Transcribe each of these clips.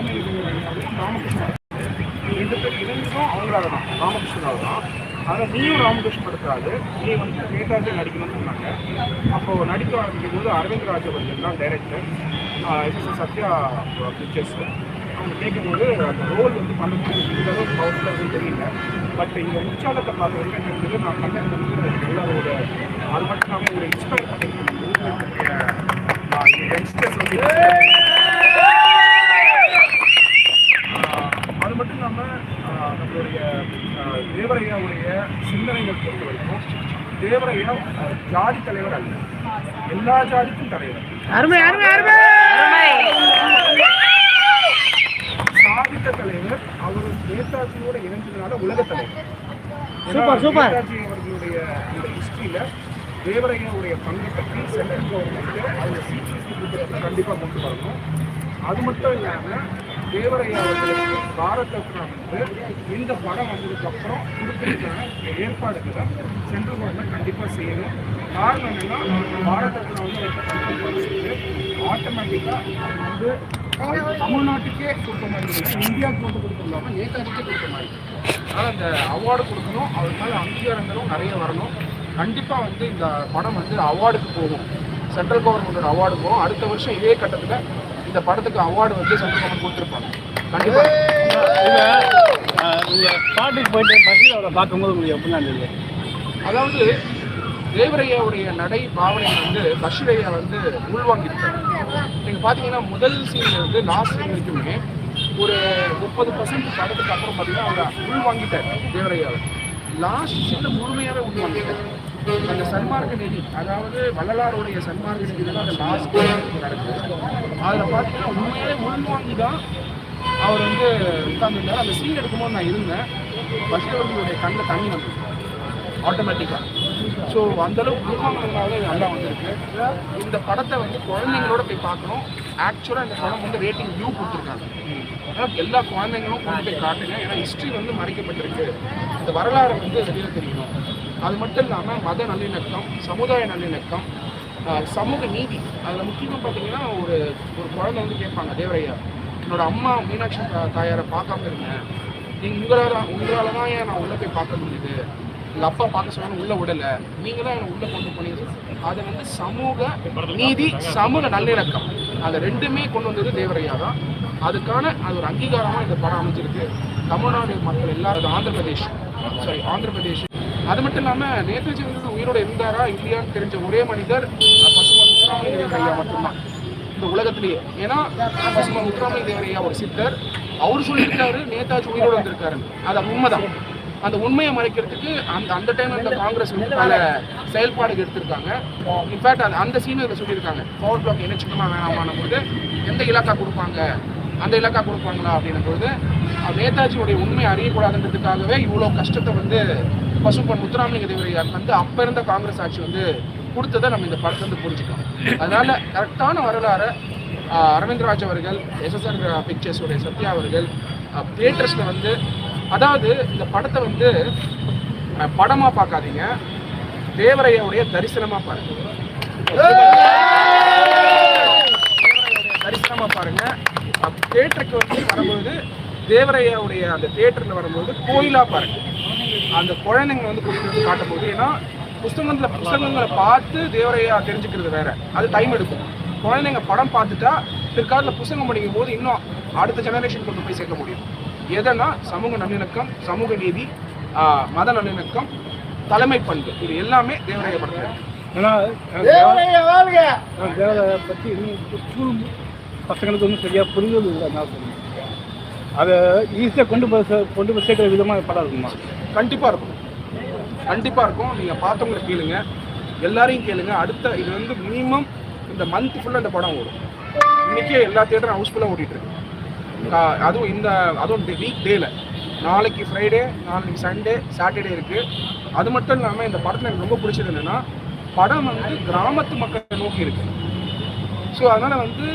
முத்துராமலிங்க தேவரையாவும் ராமகிருஷ்ணன் ரெண்டு பேர் இணைந்ததும் அவங்களால தான் ராமகிருஷ்ணனால தான் ஆனால் நீயும் ராமகிருஷ்ணன் படுத்தாது நீ வந்து நேதாஜி நடிக்கணும்னு சொன்னாங்க அப்போ நடிக்க ஆரம்பிக்கும் போது அரவிந்த் ராஜ் அவர்கள் தான் டைரக்டர் எஸ் சத்யா பிக்சர்ஸ் அவங்க கேட்கும்போது அந்த ரோல் வந்து பண்ணும்போது இந்த அளவுக்கு பவர்ஃபுல்லாக தெரியல பட் இந்த உற்சாகத்தை பார்த்த வரைக்கும் எனக்கு இருந்தது நான் கண்டது வந்து எல்லாரோட அது மட்டும் இல்லாமல் ஒரு இன்ஸ்பயர் பண்ணியிருக்கேன் யங்ஸ்டர்ஸ் வந்து ஆஹ் அது மட்டும் இல்லாமல் நம்மளுடைய தேவரையாவுடைய சிந்தனைகள் பொறுத்த வரைக்கும் தேவரையா ஜாதி தலைவர் அல்ல. எல்லா ஜாதிக்கும் தலைவர். சாதித்த தலைவர் அவர் நேதாஜியோட இணைஞ்சதுனால உலக தலைவர். Super, super. நேதாஜி அவர்களுடைய இந்த ஹிஸ்டரியில தேவரையாவுடைய பங்கு பற்றி சென்ட்ரல் கவர்மெண்ட் அவங்க புத்தகத்தை கண்டிப்பாக கொண்டு வரணும். அது மட்டும் இல்லாமல் தேவரையா அவர்களுக்கு பாரத் வந்து இந்த படம் வந்ததுக்கப்புறம் கொடுக்கறதுக்கான ஏற்பாடுகளை சென்ட்ரல் கவர்மெண்ட் கண்டிப்பாக செய்யணும். காரணம் என்னன்னா பாரத் ரத்னா வந்து ஆட்டோமேட்டிக்காக வந்து தமிழ்நாட்டுக்கே கொடுத்த மாதிரி இந்தியாவுக்கு மட்டும் கொடுக்க இல்லாமல் நேதாஜிக்கே கொடுத்த மாதிரி. அதனால் அந்த அவார்டு கொடுக்கணும். அவர் மேலே அங்கீகாரங்களும் நிறைய வரணும். கண்டிப்பாக வந்து இந்த படம் வந்து அவார்டுக்கு போகும். சென்ட்ரல் கவர்மெண்டோட அவார்டு போகும். அடுத்த வருஷம் இதே கட்டத்தில் இந்த படத்துக்கு அவார்டு வந்து கவர்மெண்ட் கொடுத்துருப்பாங்க. கண்டிப்பாக இந்த பாட்டுக்கு போயிட்டு பஸ்ஸில் அவரை பார்க்கும்போது உங்களுக்கு எப்படின்னா இருந்தது? அதாவது தேவரையாவுடைய நடை பாவனை வந்து பஷீரையா வந்து உள்வாங்கிட்டார் நீங்கள் பார்த்தீங்கன்னா முதல் சீன்ல இருந்து லாஸ்ட் சீன் வரைக்குமே ஒரு முப்பது பர்சன்ட் படத்துக்கு அப்புறம் பார்த்தீங்கன்னா அவர் உள்வாங்கிட்டார் தேவரையாவை. லாஸ்ட் சீனில் முழுமையாகவே உள்வாங்கிட்டார். அந்த சன்மார்க்க நிதி அதாவது வள்ளலாருடைய சன்மார்க்க நிதி தான் அந்த லாஸ்ட் நடக்குது. அதில் பார்த்தீங்கன்னா உண்மையிலே உள்வாங்கி தான் அவர் வந்து உட்கார்ந்துருந்தார். அந்த சீன் எடுக்கும்போது நான் இருந்தேன். பஷீர் அவர்களுடைய கண்ணில் தண்ணி வந்து ஆட்டோமேட்டிக்காக ஸோ அந்தளவுக்கு உருவாக்குறதுனால நல்லா வந்திருக்கு. இந்த படத்தை வந்து குழந்தைங்களோட போய் பார்க்கணும். ஆக்சுவலாக இந்த படம் வந்து ரேட்டிங் வியூ கொடுத்துருக்காங்க. அதனால் எல்லா குழந்தைங்களும் கொண்டு போய் காட்டுங்க. ஏன்னா ஹிஸ்ட்ரி வந்து மறைக்கப்பட்டிருக்கு. இந்த வரலாறு வந்து வெளியில் தெரியணும் அது மட்டும் இல்லாமல் மத நல்லிணக்கம் சமுதாய நல்லிணக்கம் சமூக நீதி. அதில் முக்கியமாக பார்த்தீங்கன்னா ஒரு ஒரு குழந்தை வந்து கேட்பாங்க தேவரையா என்னோட அம்மா மீனாட்சி தா- தாயாரை பார்க்காம இருந்தேன் நீங்கள் உங்களால் உங்களால் தான் ஏன் நான் உள்ளே போய் பார்க்க முடியுது? எங்கள் அப்பா பார்க்க சொன்னாங்க உள்ளே விடலை. நீங்கள் தான் என்னை உள்ளே கொண்டு போனீங்க. அது வந்து சமூக நீதி சமூக நல்லிணக்கம். அது ரெண்டுமே கொண்டு வந்தது தேவரையா தான். அதுக்கான அது ஒரு அங்கீகாரமாக இந்த படம் அமைஞ்சிருக்கு. தமிழ்நாடு மக்கள் எல்லாரும் ஆந்திர பிரதேஷ் சாரி ஆந்திர பிரதேஷ் அது மட்டும் இல்லாமல் நேதாஜி வந்து உயிரோட இருந்தாரா இல்லையான்னு தெரிஞ்ச ஒரே மனிதர் அஹ், பசுமன் முத்துராமலிங்க தேவரையா மட்டும்தான். இந்த உலகத்திலேயே. ஏன்னா பசுமன் முத்துராமலிங்க தேவரையா ஒரு சித்தர். அவர் சொல்லியிருக்காரு நேதாஜி உயிரோடு வந்திருக்காரு அது உண்மைதான். அந்த உண்மையை மறைக்கிறதுக்கு அந்த அந்த டைம்ல இந்த காங்கிரஸ் வந்து பல செயல்பாடுகள் எடுத்திருக்காங்க. இன்ஃபேக்ட் அந்த அந்த சீன் சொல்லியிருக்காங்க. பவர் பிளாக் இணைச்சிக்கமா வேணாமான போது எந்த இலாக்கா கொடுப்பாங்க? அந்த இலக்கா கொடுப்பாங்களா அப்படின்னும் பொழுது நேதாஜியுடைய உண்மை அறியக்கூடாதுன்றதுக்காகவே இவ்வளோ கஷ்டத்தை வந்து பசும்பன் முத்துராமலிங்க தேவரையார் வந்து அப்போ இருந்த காங்கிரஸ் ஆட்சி வந்து கொடுத்ததை நம்ம இந்த படத்தை வந்து புரிஞ்சுக்கலாம் அதனால கரெக்டான வரலாறை அரவிந்த்ராஜ் அரவிந்த் ராஜ் அவர்கள் எஸ்எஸ்ஆர் பிக்சர்ஸோடைய சத்யா அவர்கள் தியேட்டர்ஸில் வந்து அதாவது இந்த படத்தை வந்து படமாக பார்க்காதீங்க தேவரையோடைய தரிசனமாக பாருங்க தேவரையாவுடைய தரிசனமா பாருங்க தேட்டருக்கு வந்து வரும்போது தேவரையாவுடைய அந்த தேட்டரில் வரும்போது கோயிலா பாருங்க. அந்த குழந்தைங்க வந்து வந்து காட்டும்போது ஏன்னா புஸ்தகங்களை புஸ்தகங்களை பார்த்து தேவரையா தெரிஞ்சுக்கிறது வேற. அது டைம் எடுக்கும். குழந்தைங்க படம் பார்த்துட்டா பிற்காலத்தில் புஸ்தகம் படிக்கும் போது இன்னும் அடுத்த ஜெனரேஷன் கொண்டு போய் சேர்க்க முடியும். எதனா சமூக நல்லிணக்கம் சமூக நீதி மத நல்லிணக்கம் தலைமை பண்பு இது எல்லாமே தேவரையா படத்துல. ஏன்னா தேவதை பற்றி இன்னும் ஸ்கூல் பசங்களுக்கு ஒன்றும் சரியாக புரிஞ்சது இல்லை நான் சொல்லுவேன் அதை ஈஸியாக கொண்டு போய் கொண்டு போய் சேர்க்குற விதமாக படம் இருக்குமா கண்டிப்பாக இருக்கும். கண்டிப்பாக இருக்கும். நீங்கள் பார்த்தவங்களை கேளுங்க. எல்லாரையும் கேளுங்க. அடுத்த இது வந்து மினிமம் இந்த மந்த் ஃபுல்லாக இந்த படம் ஓடும். இன்றைக்கே எல்லா தேட்டரும் ஹவுஸ்ஃபுல்லாக ஓடிட்டு இருக்கு. அதுவும் இந்த அதுவும் வீக் டேல நாளைக்கு ஃப்ரைடே நாளைக்கு சண்டே சாட்டர்டே இருக்குது அது மட்டும் இல்லாமல் இந்த படத்தில் எனக்கு ரொம்ப பிடிச்சது என்னன்னா படம் வந்து கிராமத்து மக்களை நோக்கி இருக்குது ஸோ அதனால் வந்து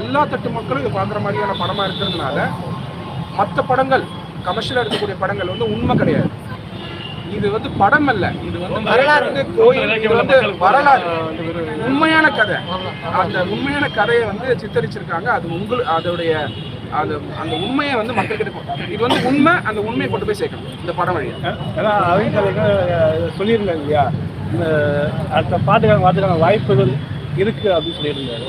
எல்லா தட்டு மக்களும் இது பார்க்குற மாதிரியான படமாக இருக்கிறதுனால மற்ற படங்கள் கமர்ஷியலாக எடுக்கக்கூடிய படங்கள் வந்து உண்மை கிடையாது. இது வந்து படம் அல்ல. இது வந்து வரலாறு. வந்து கோயில் இது வந்து வரலாறு. உண்மையான கதை. அந்த உண்மையான கதையை வந்து சித்தரிச்சிருக்காங்க. அது உங்கள் அதோடைய அது அந்த உண்மையை வந்து மக்கள்கிட்ட இது வந்து உண்மை அந்த உண்மையை கொண்டு போய் சேர்க்கணும். இந்த படம் வழியாக சொல்லியிருந்தாங்க இல்லையா? அடுத்த பாட்டுக்கான வாத்துக்கான வாய்ப்புகள் இருக்கு அப்படின்னு சொல்லியிருந்தாரு.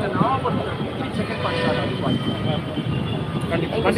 அதில் ஞாபகப்படுத்துகிற வீக்லி செகண்ட் பாயிண்ட் கண்டிப்பாக